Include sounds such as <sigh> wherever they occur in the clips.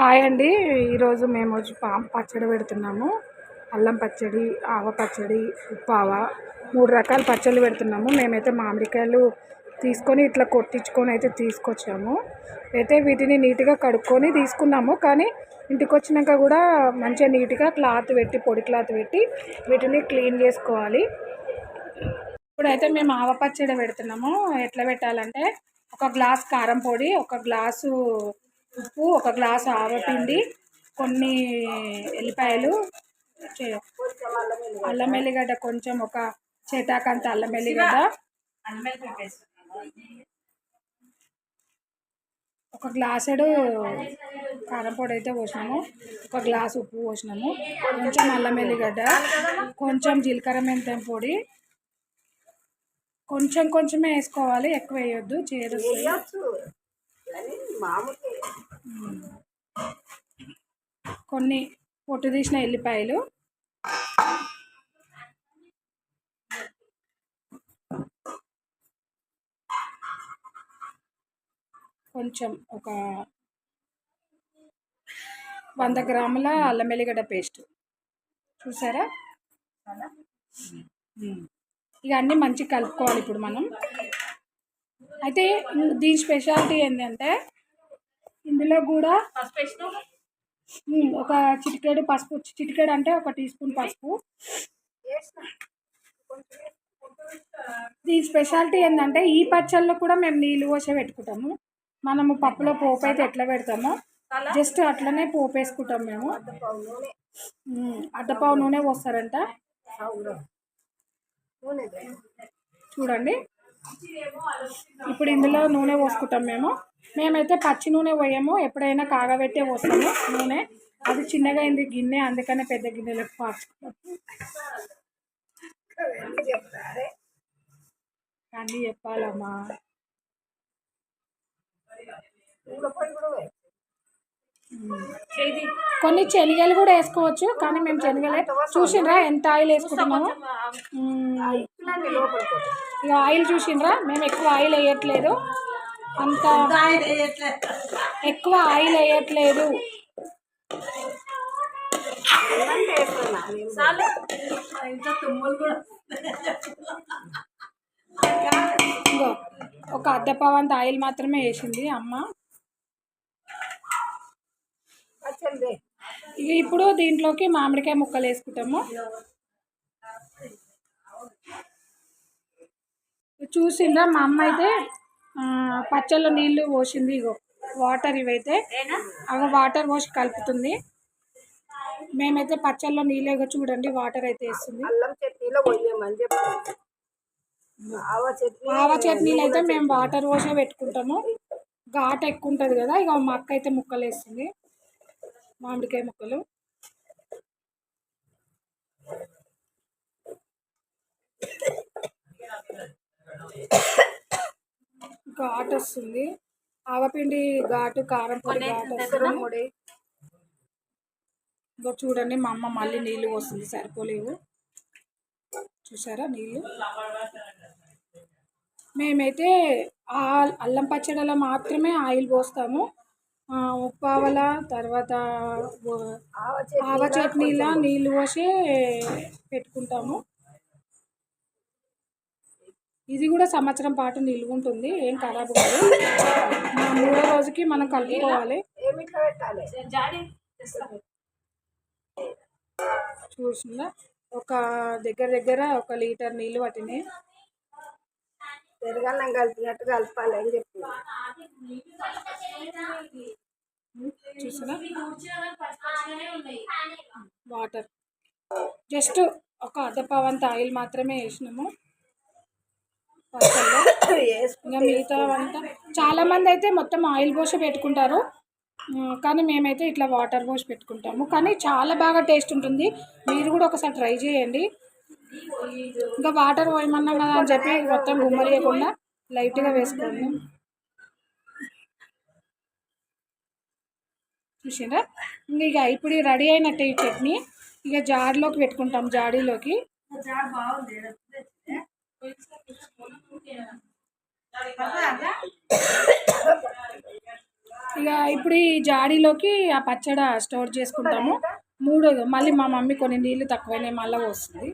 Hi అండి. ఈరోజు మేము వచ్చి పాము పచ్చడి పెడుతున్నాము. అల్లం పచ్చడి ఆవ పచ్చడి ఉప్పావ మూడు రకాల పచ్చళ్ళు పెడుతున్నాము. మేమైతే మామిడికాయలు తీసుకొని ఇట్లా కొట్టించుకొని అయితే తీసుకొచ్చాము. అయితే వీటిని నీట్గా కడుక్కొని తీసుకున్నాము. కానీ ఇంటికి వచ్చినాక కూడా మంచిగా నీట్గా క్లాత్ పెట్టి పొడి క్లాత్ పెట్టి వీటిని క్లీన్ చేసుకోవాలి. ఇప్పుడైతే మేము ఆవ పచ్చడి పెడుతున్నాము. ఎట్లా పెట్టాలంటే ఒక గ్లాస్ కారం పొడి ఒక గ్లాసు ఉప్పు ఒక గ్లాసు ఆవపిండి కొన్ని ఎల్లిపాయలు చే- అల్లం ఎల్లిగడ్డ కొంచెం ఒక చేతాకంత అల్లం ఎల్లిగడ్డ. ఒక గ్లాసుడు కారం పొడి అయితే పోసినాము. ఒక గ్లాస్ ఉప్పు పోసినాము. కొంచెం అల్లం ఎల్లిగడ్డ కొంచెం జీలకర్ర మెంతం పొడి. కొంచెం కొంచెమే వేసుకోవాలి ఎక్కువ వేయొద్దు చేదు. కొన్ని పొట్టు తీసిన ఎల్లిపాయలు. కొంచెం ఒక వంద గ్రాముల అల్లం ఎల్లిగడ్డ పేస్ట్. చూసారా? ఇక అన్నీ మంచిగా కలుపుకోవాలి ఇప్పుడు మనం. అయితే దీని స్పెషాలిటీ ఏంటంటే ఇందులో కూడా ఒక చిటికెడు పసుపు చిటికెడు అంటే ఒక టీ స్పూన్ పసుపు. దీని స్పెషాలిటీ ఏంటంటే ఈ పచ్చళ్ళలో కూడా మేము నీళ్ళు పోసే పెట్టుకుంటాము. మనము పప్పులో పోపు అయితే ఎట్లా పెడతామో జస్ట్ అట్లనే పోపు వేసుకుంటాం మేము. అడ్డపావు నూనె పోస్తారంట. చూడండి. ఇప్పుడు ఇందులో నూనె పోసుకుంటాం మేము. మేమైతే పచ్చి నూనె పోయాము ఎప్పుడైనా కాగబెట్టే పోస్తాము నూనె. అది చిన్నగా అయింది గిన్నె అందుకనే పెద్ద గిన్నెలకు మార్చుకుంటాం అన్నీ చెప్పాలమ్మా. కొన్ని శనగలు కూడా వేసుకోవచ్చు కానీ మేము శనగలే. చూసిండ్రా ఎంత ఆయిల్ వేసుకుంటున్నాము. ఇక ఆయిల్ చూసిండ్రా మేము ఎక్కువ ఆయిల్ వేయట్లేదు. అంత ఎక్కువ ఆయిల్ వేయట్లేదు. ఒక అర్ధ పవంత ఆయిల్ మాత్రమే వేసింది అమ్మ. ఇక ఇప్పుడు దీంట్లోకి మామిడికాయ ముక్కలు వేసుకుంటాము. చూసిండ్రా మా అమ్మ అయితే పచ్చళ్ళ నీళ్ళు పోసింది ఇగో. వాటర్ ఇవైతే అగ వాటర్ పోసి కలుపుతుంది. మేమైతే పచ్చళ్ళలో నీళ్ళు చూడండి వాటర్ అయితే వేస్తుంది. ఆవ చట్నీలు అయితే మేము వాటర్ పోసే పెట్టుకుంటాము. ఘాట్ ఎక్కువ ఉంటుంది కదా ఇక మా అక్క అయితే ముక్కలు వేస్తుంది. మామిడికాయ ముక్కలు. ఘాట్ వస్తుంది. ఆవపిండి ఘాటు కారం పొడి ఘాటు వస్తుంది. ఇగో చూడండి మా అమ్మ మళ్ళీ నీళ్ళు వస్తుంది సరిపోలేవు. చూసారా నీళ్ళు మేమైతే ఆ అల్లం పచ్చడిలో మాత్రమే ఆయిల్ పోస్తాము. ఉప్పావల తర్వాత ఆవ చట్నీలా? నీళ్ళు పోసి పెట్టుకుంటాము. ఇది కూడా సంవత్సరం పాటు నిలువ ఉంటుంది ఏం ఖరాబ్ కాదు. మూడో రోజుకి మనం కలుపుకోవాలి. చూసిందా ఒక దగ్గర దగ్గర ఒక లీటర్ నీళ్ళు పట్టినాయి పెరుగన్నం కలిపినట్టు కలపాలి అని చెప్పి. చూసారా వాటర్. జస్ట్ ఒక అర్ధ పవంత ఆయిల్ మాత్రమే వేసినాము. <laughs> ఇంకా మిగతా అంతా చాలా మంది అయితే మొత్తం ఆయిల్ పోసి పెట్టుకుంటారు. కానీ మేమైతే ఇట్లా వాటర్ పోసి పెట్టుకుంటాము. కానీ చాలా బాగా టేస్ట్ ఉంటుంది. మీరు కూడా ఒకసారి ట్రై చేయండి. ఇంకా వాటర్ పోయమన్నాం కదా అని చెప్పి మొత్తం గుమ్మరియకుండా లైట్గా వేసుకోండి. చూసారా ఇంకా ఇక ఇప్పుడు రెడీ అయినట్టే ఈ చట్నీ. ఇక జార్లోకి పెట్టుకుంటాం జాడీలోకి. ఇక ఇప్పుడు ఈ జాడీలోకి ఆ పచ్చడి స్టోర్ చేసుకుంటాము. మూడో మళ్ళీ మా మమ్మీ కొన్ని నీళ్ళు తక్కువైనాయి మళ్ళీ వస్తుంది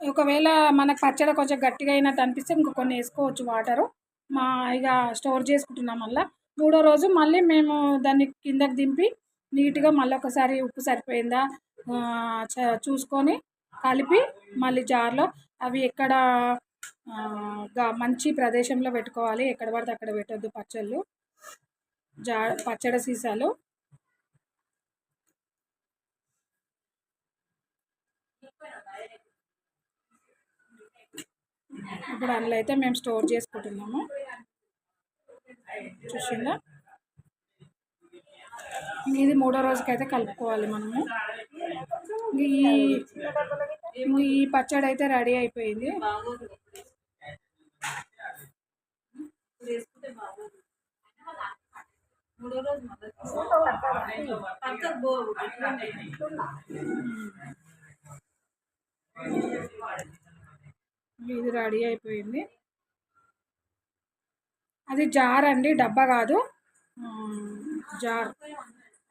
ఒకవేళ మనకు పచ్చడి కొంచెం గట్టిగా అయినట్టు అనిపిస్తే ఇంకా కొన్ని వేసుకోవచ్చు వాటరు. మా ఇక స్టోర్ చేసుకుంటున్నాం మళ్ళీ. మూడో రోజు మళ్ళీ మేము దాన్ని కిందకి దింపి నీట్గా మళ్ళీ ఒకసారి ఉప్పు సరిపోయిందా చ- చూసుకొని కలిపి మళ్ళీ జార్లో అవి ఎక్కడ మంచి ప్రదేశంలో పెట్టుకోవాలి. ఎక్కడ పడితే అక్కడ పెట్టొద్దు పచ్చళ్ళు. జా పచ్చడి సీసాలు. ఇప్పుడు అందులో అయితే మేము స్టోర్ చేసుకుంటున్నాము. చూసిందా? ఇది మూడో రోజుకైతే కలుపుకోవాలి మనము. ఈ ఈ పచ్చడి అయితే రెడీ అయిపోయింది. ఇది రెడీ అయిపోయింది. అది జార్ అండి డబ్బా కాదు. జార్.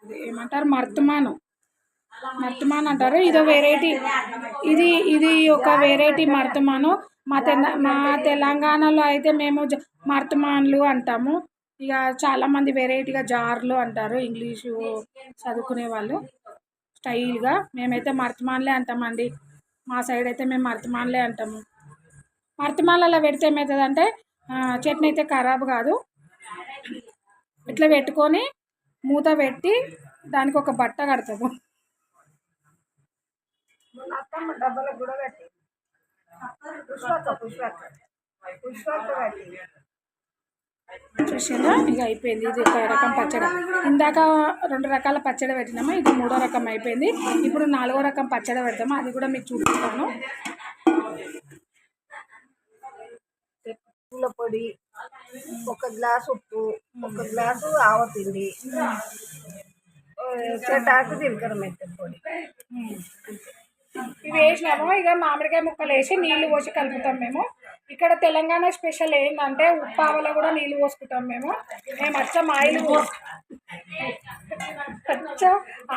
అది ఏమంటారు? మర్తమాను. మర్తమాన్ అంటారు. ఇదో వెరైటీ. ఇది ఇది ఒక వెరైటీ మర్తమాను. మా తెల మా తెలంగాణలో అయితే మేము జ- మర్తమాన్లు అంటాము. ఇక చాలామంది వెరైటీగా జార్లు అంటారు. ఇంగ్లీషు చదువుకునే వాళ్ళు. స్టైల్గా మేమైతే మర్తమాన్లే అంటామండి. మా సైడ్ అయితే మేము మర్తమాన్లే అంటాము. మర్తమాన్లలో పెడితే ఏమవుతుందంటే చట్నీ అయితే ఖరాబ్ కాదు. ఇట్లా పెట్టుకొని మూత పెట్టి దానికి ఒక బట్ట కడతాము. కూడా పుష్పక్క పుష్పక్క పుష్పక్క చూసారా ఇక అయిపోయింది. ఇది ఒక రకం పచ్చడి. ఇందాక రెండు రకాల పచ్చడి పెట్టినాము? ఇది మూడో రకం అయిపోయింది. ఇప్పుడు నాలుగో రకం పచ్చడి పెడతాము? అది కూడా మీకు చూపిస్తాను. పూల పొడి ఒక గ్లాస్ ఉప్పు ఒక గ్లాసు ఆవపిండి చెటాకు జీలకర్ర మెంతం పొడి. ఇవి వేసినాము. ఇక మామిడికాయ ముక్కలు వేసి నీళ్ళు పోసి కలుపుతాం మేము. ఇక్కడ తెలంగాణ స్పెషల్ ఏంటంటే ఉప్పావలో కూడా నీళ్ళు పోసుకుంటాం మేము. మేము అచ్చం ఆయిల్ పోస్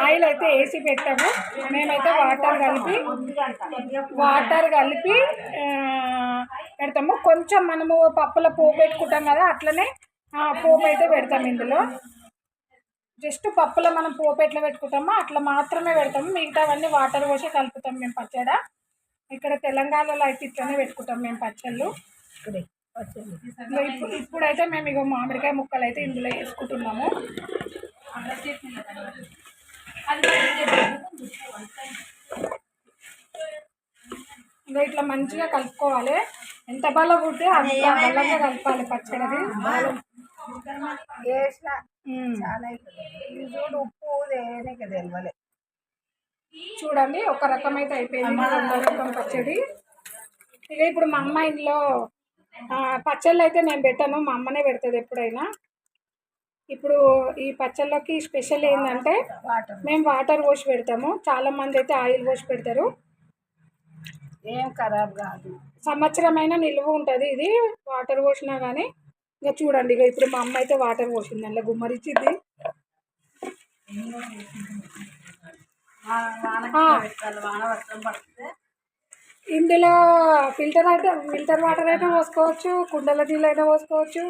ఆయిల్ అయితే వేసి పెట్టాము. మేమైతే వాటర్ కలిపి వాటర్ కలిపి పెడతాము. కొంచెం మనము పప్పుల పోపు పెట్టుకుంటాం కదా అట్లనే పోపు అయితే పెడతాం ఇందులో. జస్ట్ పప్పులో మనం పోపు ఎట్లా పెట్టుకుంటామో అట్లా మాత్రమే పెడతాము. మిగతావన్నీ వాటర్ పోసి కలుపుతాం మేము పచ్చడ. ఇక్కడ తెలంగాణలో అయితే ఇట్లనే పెట్టుకుంటాం మేము పచ్చళ్ళు. ఇప్పుడు ఇప్పుడైతే మేము ఇగో మామిడికాయ ముక్కలు అయితే ఇందులో వేసుకుంటున్నాము. ఇంకా ఇట్లా మంచిగా కలుపుకోవాలి. ఎంత బల్ల పుడితే అంత బలంగా కలపాలి పచ్చడిది ఇది చూడు ఉప్పు చూడండి ఒక రకం అయితే అయిపోయింది రెండో రకం పచ్చడి. ఇక ఇప్పుడు మా అమ్మ ఇంట్లో పచ్చళ్ళు అయితే నేను పెట్టాను. మా అమ్మనే పెడుతుంది ఎప్పుడైనా. ఇప్పుడు ఈ పచ్చళ్ళకి స్పెషల్ ఏంటంటే మేము వాటర్ పోసి పెడతాము. చాలా మంది అయితే ఆయిల్ పోసి పెడతారు. ఏం ఖరాబ్ కాదు. సంవత్సరమైన నిల్వ ఉంటుంది. ఇది వాటర్ పోసినా కానీ ఇక చూడండి ఇక ఇప్పుడు మా అమ్మ అయితే వాటర్ పోసింది. అందులో గుమ్మరిచ్చింది. ఇందులో ఫిల్టర్ అయితే ఫిల్టర్ వాటర్ అయినా పోసుకోవచ్చు. కుండల నీళ్ళు అయినా పోసుకోవచ్చు.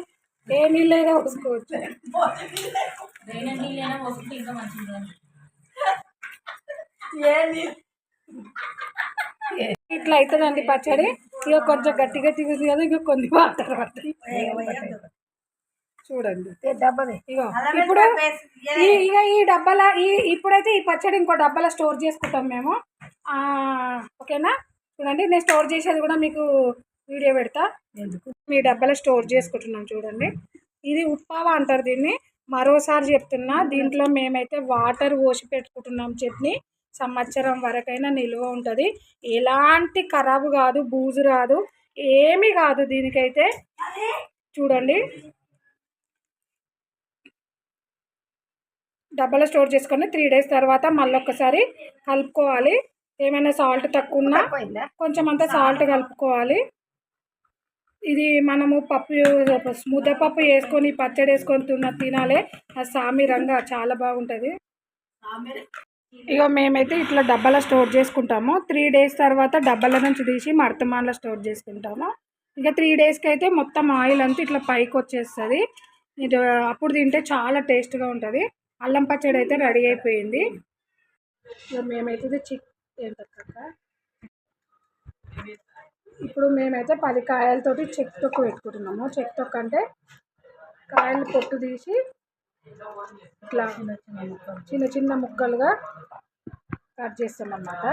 ఏ నీళ్ళు అయినా పోసుకోవచ్చు ఇట్లా అవుతుందండి పచ్చడి. ఇక కొంచెం గట్టి గట్టిగా ఉంది కదా ఇక కొన్ని వాటర్ పడతాయి. చూడండి. ఏ డబ్బది? ఇగో ఇప్పుడు ఈ ఇక ఈ డబ్బాల ఈ ఇప్పుడైతే ఈ పచ్చడి ఇంకో డబ్బాలో స్టోర్ చేసుకుంటాం మేము. ఆ, ఓకేనా? చూడండి నేను స్టోర్ చేసేది కూడా మీకు వీడియో పెడతా. మీ డబ్బాలో స్టోర్ చేసుకుంటున్నాం చూడండి. ఇది ఉప్పావా అంటారు దీన్ని. మరోసారి చెప్తున్నా దీంట్లో మేమైతే వాటర్ పోసి పెట్టుకుంటున్నాం చట్నీ. సంవత్సరం వరకైనా నిల్వ ఉంటుంది. ఎలాంటి ఖరాబు కాదు బూజు రాదు ఏమీ కాదు దీనికైతే. చూడండి. డబ్బాలో స్టోర్ చేసుకొని త్రీ డేస్ తర్వాత మళ్ళీ ఒక్కసారి కలుపుకోవాలి. ఏమైనా సాల్ట్ తక్కువ ఉన్నా కొంచెం అంతా సాల్ట్. కలుపుకోవాలి. ఇది మనము పప్పు ముద్దపప్పు వేసుకొని పచ్చడి వేసుకొని తిన్న తినాలి. అది సామిరంగా చాలా బాగుంటుంది. ఇక మేమైతే ఇట్లా డబ్బాలో స్టోర్ చేసుకుంటాము. త్రీ డేస్ తర్వాత డబ్బాల నుంచి తీసి మర్తమాన్లో స్టోర్ చేసుకుంటాము. ఇక త్రీ డేస్కి అయితే మొత్తం ఆయిల్ అంతా ఇట్లా పైకి వచ్చేస్తుంది. ఇది అప్పుడు తింటే చాలా టేస్ట్గా ఉంటుంది. అల్లం పచ్చడి అయితే రెడీ అయిపోయింది. ఇక మేమైతే చిక్ ఏంటక్క? ఇప్పుడు మేమైతే పది కాయలతోటి చెక్ తొక్క పెట్టుకుంటున్నాము. చెక్ తొక్క అంటే కాయలు పొట్టు తీసి ఇట్లా చిన్న చిన్న ముక్కలుగా కట్ చేస్తాం అన్నమాట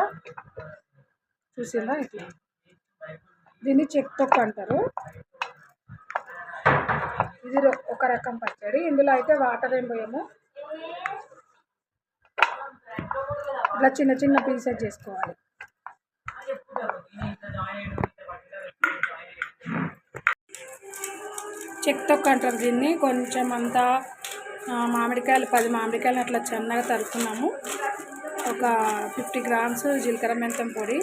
చూసిందా ఇట్లా? దీన్ని చెక్ తొక్క అంటారు. ఇది ఒక రకం పచ్చడి. ఇందులో అయితే వాటర్ ఏం పోయాము. ఇట్లా చిన్న చిన్న పీసెస్ చేసుకోవాలి. చెక్ తొక్క అంటారు దీన్ని కొంచెం అంతా మామిడికాయలు పది మామిడికాయలు అట్లా చిన్నగా తరుక్కున్నాము. ఒక ఫిఫ్టీ గ్రామ్స్ జీలకర్ర మెంతం పొడి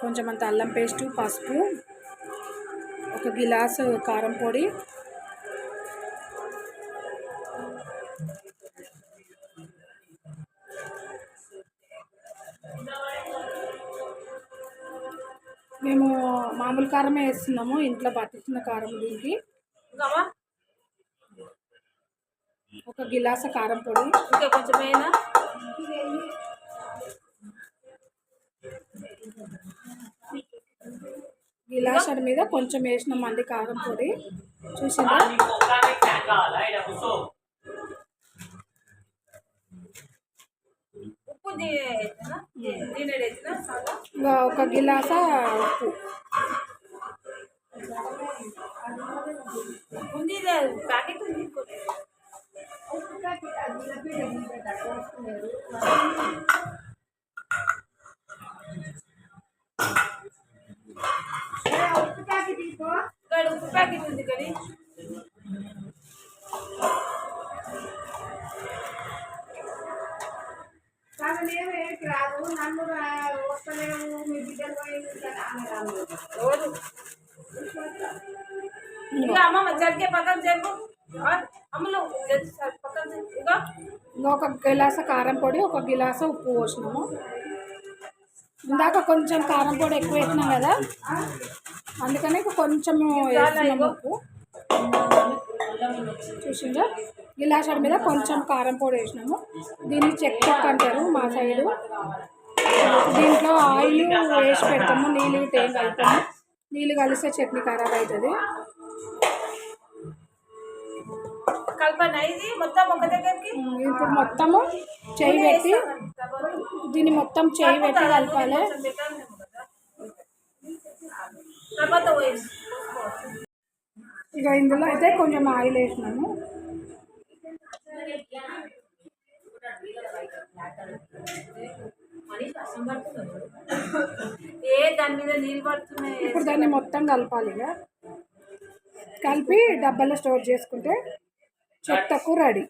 కొంచెం అంత అల్లం పేస్టు పసుపు ఒక గిలాసు కారం పొడి మేము మామూలు కారమే వేస్తున్నాము ఇంట్లో పట్టించిన కారం దీనికి. ఒక గిలాస కారం పొడి. ఇంకా కొంచెం అయినా గిలాసర్ మీద కొంచెం వేసినాం అండి కారం పొడి. చూసిందా ఉప్పు ఒక గిలాస ఉప్పు. ప్యాకెట్ ఉంది ఉప్పు ప్యాకెట్ ఉంది కానీ. రాదు నన్ను రా- అమ్మమ్మ జరిగే. పక్కన అమ్మలు పక్కన ఒక గిలాస కారం పొడి ఒక గిలాస ఉప్పు పోసినాము. ఇందాక కొంచెం కారం పొడి ఎక్కువ వేసినాం కదా? అందుకని కొంచెం వేసినాము ఉప్పు. చూసిందా గిలాసర్ మీద కొంచెం కారం పొడి వేసినాము. దీన్ని చెక్ చెక్ అంటారు మా సైడు. దీంట్లో ఆయిల్ వేసి పెడతాము నీళ్ళు ఏం కలుపుతాము నీళ్ళు కలిస్తే చట్నీ ఖరాబ్ అవుతుంది. ఇప్పుడు మొత్తము చేయి పెట్టి దీన్ని మొత్తం చేయి పెట్టి కలపాలి. ఇక ఇందులో అయితే కొంచెం ఆయిల్ వేసినాము ఏ దాని మీద నీళ్ళు పడుతున్నాయి. ఇప్పుడు దాన్ని మొత్తం కలపాలి ఇక కలిపి డబ్బాలో స్టోర్ చేసుకుంటే చెత్తకు రెడీ.